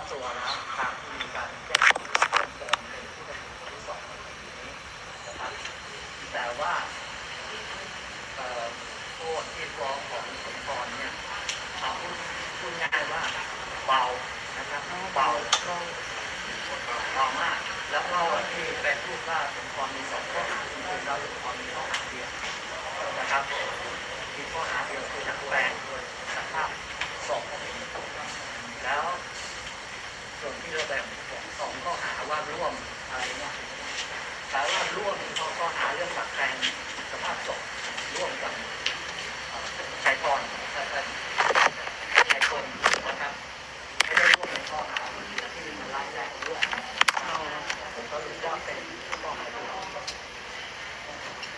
อบตัวแล้วทางที่มีการแจ้งเพิ่มเติมในที่เป็นที่สองนี้นะครับแต่ว่าโทษที่ฟ้องของสมพรเนี่ยเอาพูดง่ายว่าเบานะครับเบาเบามาก แล้วก็ที่เป็นผู้ฆ่าสมพรมีสองข้อหาคือเราสมพรมีข้อหาเดียวนะครับมีข้อหาเดียวคือดัดแปลงโดยสภาพศพแล้ว ส่วนที่เราแบ่งสองข้อหาว่าร่วมอะไรเนี่ยแต่ว่าร่วมเขาข้อหาเรื่องดัดแปลงสภาพศพร่วมกับเอ่อชายพรชายชายคนนะครับไม่ได้ร่วมในข้อหาที่มันร้ายแรงด้วยผมก็รู้ ว่าเป็นข้อหาที่เรา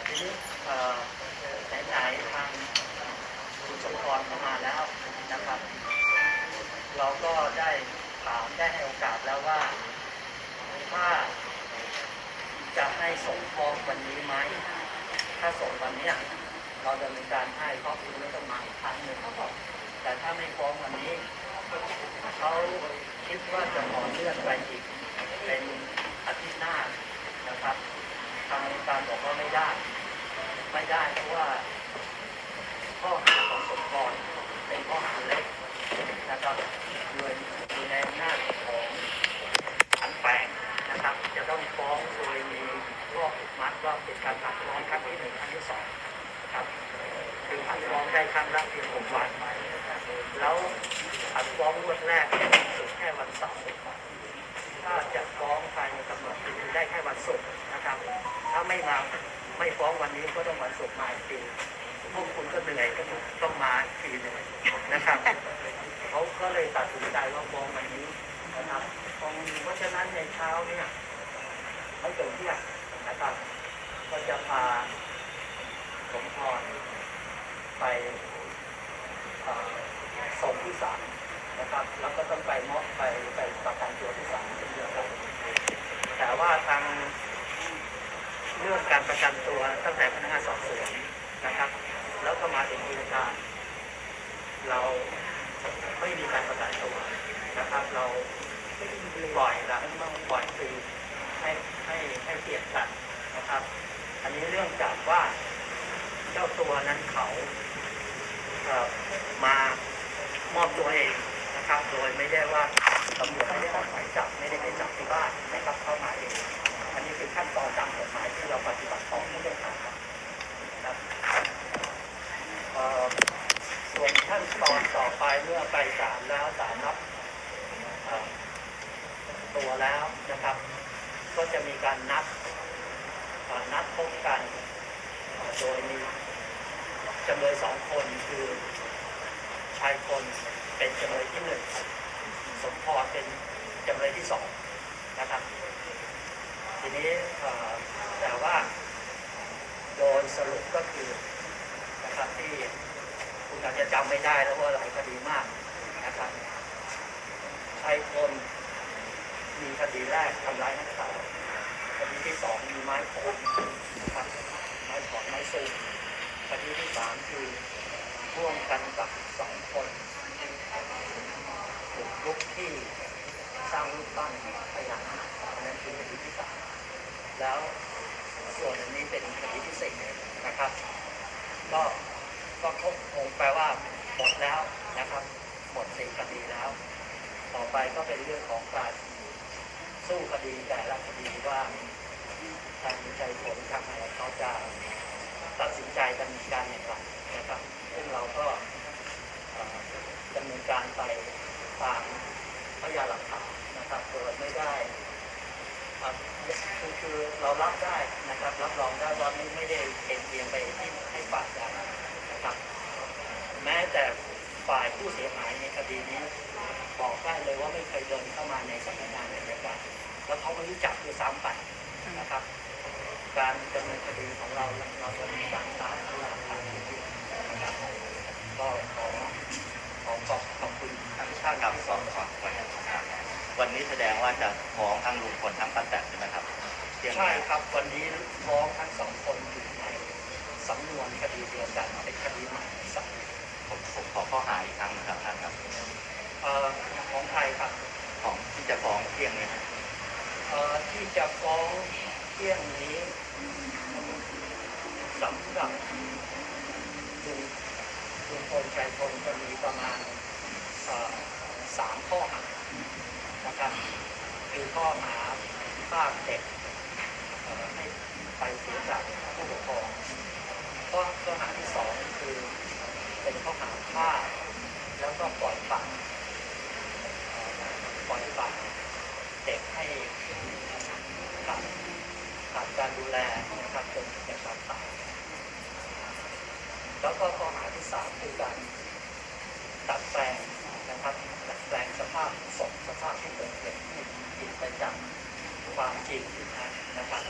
ทีนี้เอ่อไหนๆทางคุณสมพรเข้ามาแล้วนะครับ เราก็ได้ถามได้ให้โอกาสแล้วว่าถ้าจะให้ส่งฟ้องวันนี้ไหม ถ้าส่งวันนี้เราดำเนินการให้เพราะคุณไม่ต้องมาอีกครั้งหนึ่งแต่ถ้าไม่ฟ้องวันนี้เขาคิดว่าจะขอเลื่อนไปอีกเป็น อาทิตย์หน้านะครับทางการบอกว่าไม่ได้ ไม่ได้เพราะว่าข้อหาของสมพรเป็นข้อหาเล็กนะครับอยู่ในอยู่ในหน้าของอันแปลงนะครับ จะต้องฟ้องโดยมีข้อผูกมัดว่าเป็นการผัดฟ้องครั้งที่หนึ่งครั้งที่สองครับคือผัดฟ้องได้ครั้งละเพียงหกวันแล้วผัดฟ้องงวดแรกสุดแค่วันเสาร์ถ้าจะฟ้องภายในกำหนดคือได้แค่ วันศุกร์นะครับ ถ้าไม่มาไม่ฟ้องวันนี้ก็ต้องวันศุกร์มาอีกทีพวกคุณก็เหนื่อยก็ต้องมาอีกทีหนึงนะครับเขาก็เลยตัดสินใจว่าฟ้องวันนี้นะครับฟ้องเพราะฉะนั้นในเช้าเนี่ยไม่เกินเที่ยงนะครับ ก็จะพาสมพรไปส่งที่ศาลนะครับ แล้วก็ต้องไปมอบไปไปประกันตัวที่ศาลเช่นเดียวกัน แต่ว่าทางเรื่องการประกันตัวตั้งแต่พนักงานสอบสวนนะครับ แล้วก็มาถึงอัยการณาเราไม่มีการประกันตัวนะครับ เราปล่อยละปล่อยคือให้ให้ให้เกียรติกันนะครับ อันนี้เรื่องจากว่าเจ้าตัวนั้นเขาเอ่อมามอบตัวเองนะครับ โดยไม่ได้ว่า ตำรวจไม่ได้ออกหมายจับไม่ได้ไปจับที่บ้านนะครับเข้ามาเองอันนี้คือขั้นตอนตามกฎหมายที่เราปฏิบัติต่อผู้ต้องหานะครับส่วนขั้นตอนต่อไปเมื่อไปศาลแล้วศาลรับตัวแล้วนะครับ ก็จะมีการนัดนัดพบกันโดยมีจำเลยสองคนคือชายคนเป็นจำเลยที่หนึ่ง สมพรเป็นจำเลยที่สองนะครับ ทีนี้แต่ว่าโดยสรุปก็คือนะครับที่คุณอาจจะจำไม่ได้แล้วว่าหลายคดีมากนะครับชายคนมีคดีแรกทำร้ายนักข่าวคดีที่สองมีไม้ขอนนะครับไม้ขอนไม้สูงคดีที่สามคือร่วมกันกับสองคน บุกรุกที่สร้างรูปปั้นพญานาคอันนั้นคือคดีที่สามแล้วส่วนอันนี้เป็นคดีที่สี่นะครับ ก็ก็คงคงแปลว่าหมดแล้วนะครับ หมดสี่คดีแล้ว ต่อไปก็เป็นเรื่องของการสู้คดีแต่ละคดีว่าทางใจผลทางอะไรเขาจะตัดสินใจดำเนินการอย่างไรนะครับ ซึ่งเราก็ดำเนินการไป ตามพยานหลักฐานนะครับโดไม่ได้อะคือคือเรารับได้นะครับรับรองได้ว่าไม่ไม่ได้เอ็นเอียงไปที่ให้ฝ่ายใดนะครับ แม้แต่ฝ่ายผู้เสียหายในคดีนี้ บอกได้เลยว่าไม่เคยเดินเข้ามาในสำนักงานอายการแล้วเขาไม่รู้จักด้วยซ้ำไปนะครับ การดำเนินคดีของเราเราจะมีการตาม ว่าจะฟ้องทั้งลุงพลทั้งป้าแตนใช่ไหมครับใช่ครับวันนี้ฟ้องทั้งสองคนอยู่ในสำนวนคดีเดียวกันเป็นคดีใหม่สำนวนผมผมขอข้อหาอีกครั้งหนะครับท่านครับเอ่อของไทยครับของที่จะฟ้องเที่ยงนี้เอ่อที่จะฟ้องเที่ยงนี้สำหรับลุงลุงพลชัยพลจะมีประมาณสามข้อหานะครับ คือข้อหาภาคเด็กให้ไปเสียจากผู้ปกครองข้อข้อหาที่สองคือเป็นข้อหาฆ่าแล้วก็ปล่อยปละเอ่อปล่อยปละเด็กให้ขาดขาดการดูแลนะครับจนเด็กขาดตายแล้วก็ข้อหาที่สามคือการดัดแปลงนะครับดัดแปลงสภาพศพสภาพที่เกิดเหตุที่ผิดไปจาก ความจริงนะครับ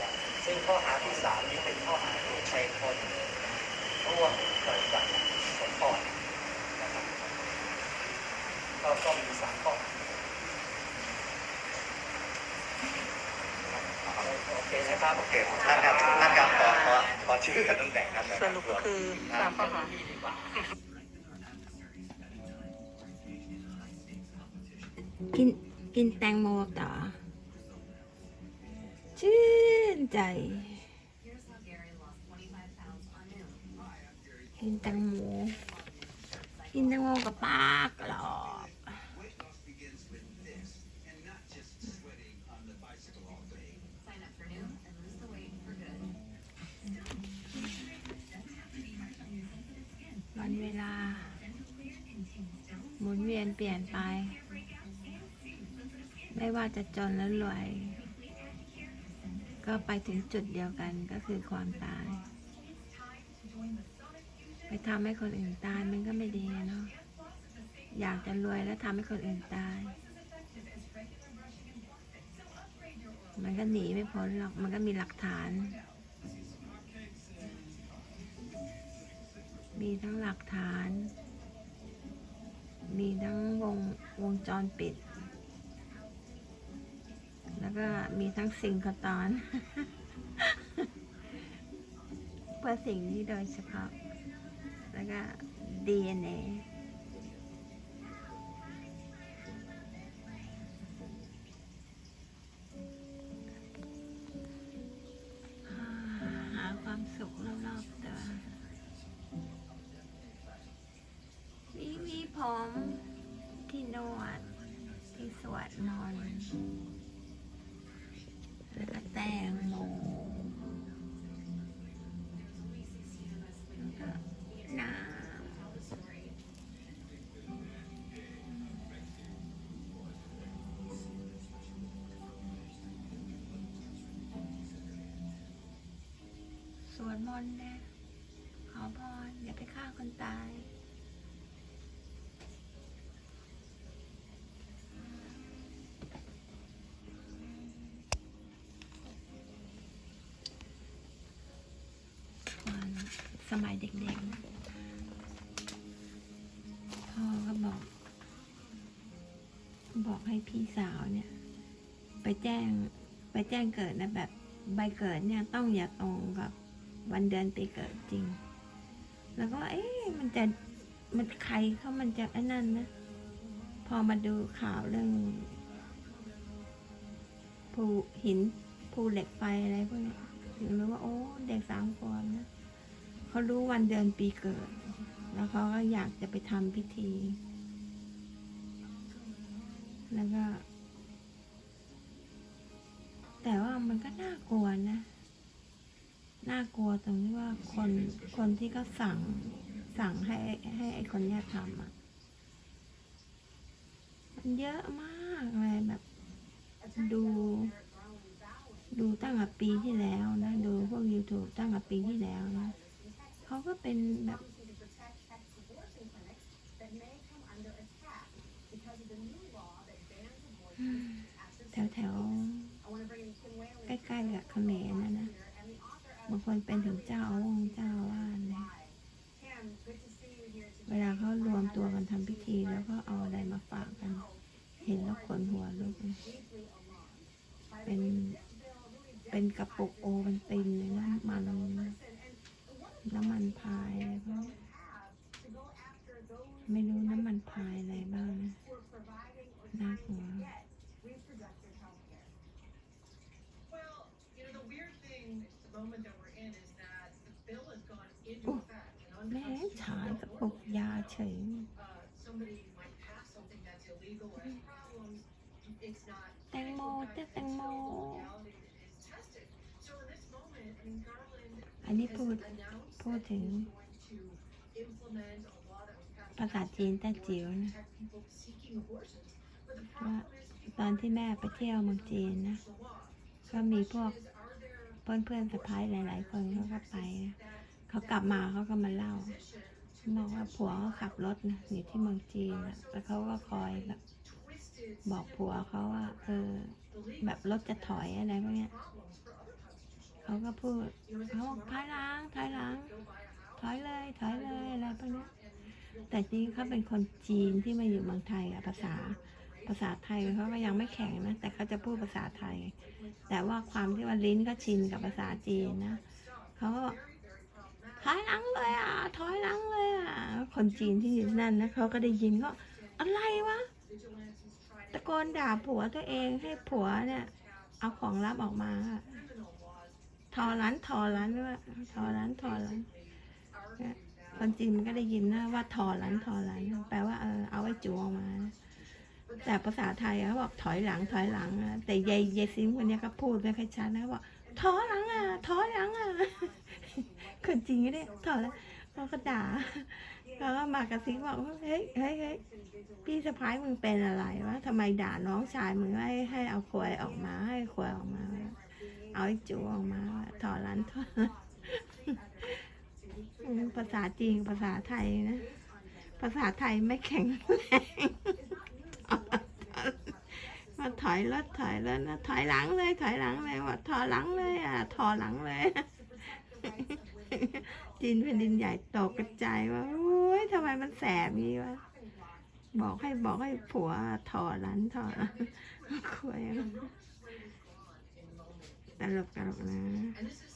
ซึ่งข้อหาที่สามนี้เป็นข้อหาที่ใช้คนร่วมกันกับสมพรนะครับก็ก็มีสามข้อโอเคนะครับโอเคท่านครับท่านครับขอขอขอชื่อตำแหน่งท่านหน่อยสรุปก็คือสามข้อหาดีกว่ากินกินแตงโมต่อ ใจ กินแตงโมกินแตงโมกับปลากรอบวันเวลา หมุนเวียนเปลี่ยนไป ไม่ว่าจะจนหรือรวย ก็ไปถึงจุดเดียวกันก็คือความตาย ไปทำให้คนอื่นตายมันก็ไม่ดีเนาะอยากจะรวยแล้วทำให้คนอื่นตาย มันก็หนีไม่พ้นหรอก มันก็มีหลักฐาน มีทั้งหลักฐาน มีทั้งวงวงจรปิด แล้วก็มีทั้งสิ่งขตอน เพื่อสิ่งนี้โดยเฉพาะ แล้วก็ DNA อ่หาความสุขรอบๆตัวมีมีผมที่นวดที่สวดนอน แล้วก็แตงโมแล้วก็น้ำสวดมนต์นะ ขอพรอย่าไปฆ่าคนตาย เด็กๆนะพ่อก็บอก บอกให้พี่สาวเนี่ย ไปแจ้ง ไปแจ้งเกิดนะแบบใบเกิดเนี่ยต้องอย่าตรงกับวันเดือนปีเกิดจริง แล้วก็ เอ๊ะมันจะมันใครเขามันจะไอ้นั่นนะ พอมาดูข่าวเรื่องภูหินภูเหล็กไฟอะไรพวกนี้ถึงรู้ว่า โอ้ เด็กสามขวบนะ เขารู้วันเดือนปีเกิด แล้วเขาก็อยากจะไปทำพิธี แล้วก็ แต่ว่ามันก็น่ากลัวนะ น่ากลัวตรงที่ว่าคนคนที่เขาสั่งสั่งให้ให้ไอ้คนเนี้ยทำอะ มันเยอะมากเลยแบบ ดู ดูตั้งแต่ปีที่แล้วนะ ดูพวก YouTube ตั้งแต่ปีที่แล้วนะ ก็เป็นแบบแถวแถวๆใกล้ๆกับเขมรนะนะ บางคนเป็นถึงเจ้าอาวาสเจ้าอาวาสเลยเวลาเขารวมตัวกันทำพิธีแล้วก็เอาอะไรมาฝากกัน เห็นแล้วขนหัวลุกเลยเป็นเป็นกระปุกโอเป็นตินเลยนะมัน น้ำมันพายอะไรบ้างไม่รู้น้ำมันพายอะไรบ้างนะน่ากลัวโอ้แม่ฉายกระปุกยาเฉย แตงโมเต้แตงโม นนี้พูดพูดถึง ภาษาจีนแต่จิ๋วนะว่าตอนที่แม่ไปเที่ยวเมืองจีนนะ ก็มีพวกเพื่อนเพื่อนสะพ้ายหลาย ๆ คนเขาก็ไปนะเขากลับมาเขาก็มาเล่าบอกว่าผัวเขาขับรถนะอยู่ที่เมืองจีนนะแล้วเขาก็คอยแบบบอกผัวเขาว่าเออแบบรถจะถอยอะไรพวกเนี้ย เขาก็พูดเขาบอกถอยหล้างถอยหล้างถอยเลยถอยเลยอะไรพวกนี้แต่จริงเขาเป็นคนจีนที่มาอยู่เมืองไทยอะภาษาภาษาไทยเขาก็ยังไม่แข็งนะแต่เขาจะพูดภาษาไทย แต่ว่าความที่ว่าลิ้นก็ชินกับภาษาจีนนะเขาก็บอกถอยหลังเลยอะถอยหลังเลยอะคนจีนที่อยู่นั่นนะเขาก็ได้ยินก็อะไรวะตะโกนด่าผัวตัวเองให้ผัวเนี่ย เอาของลับออกมา ทอร้านทอร้านว่าทอร้านทอร้านคนจีนมันก็ได้ยินนะว่าทอร้านทอร้านแปลว่าเออเอาไว้จูออกมา แต่ภาษาไทยเขาบอกถอยหลังถอยหลังแต่ยายยายซิมคนนี้ก็พูดไม่ค่อยชัดนะบอกถอยหลังอะถอยหลังอะคนจริงก็ได้ถอยแล้วเขาก็ด่าเขาก็มากระซิบบอกว่าเฮ้ยเฮ้ยเฮ้ยพี่สะพ้ายมึงเป็นอะไรวะทำไมด่าน้องชายมึงให้ให้เอาขวยออกมาให้ขวยออกมา เอาไอจูออกมาถอดลันถอดลันอืมภาษาจีนภาษาไทยนะ ภาษาไทยไม่แข็งแรงมาถอยรถถอยรถนะถอยหลังเลย ถอยหลังเลยว่าถอยหลังเลยอะถอยหลังเลย จีนแผ่นดินใหญ่ตกกระจายว่าโอ้ยทำไมมันแสบงี้วะบอกให้บอกให้ผัวถอดหลันถอดคุย ตลกตลกนะ And this is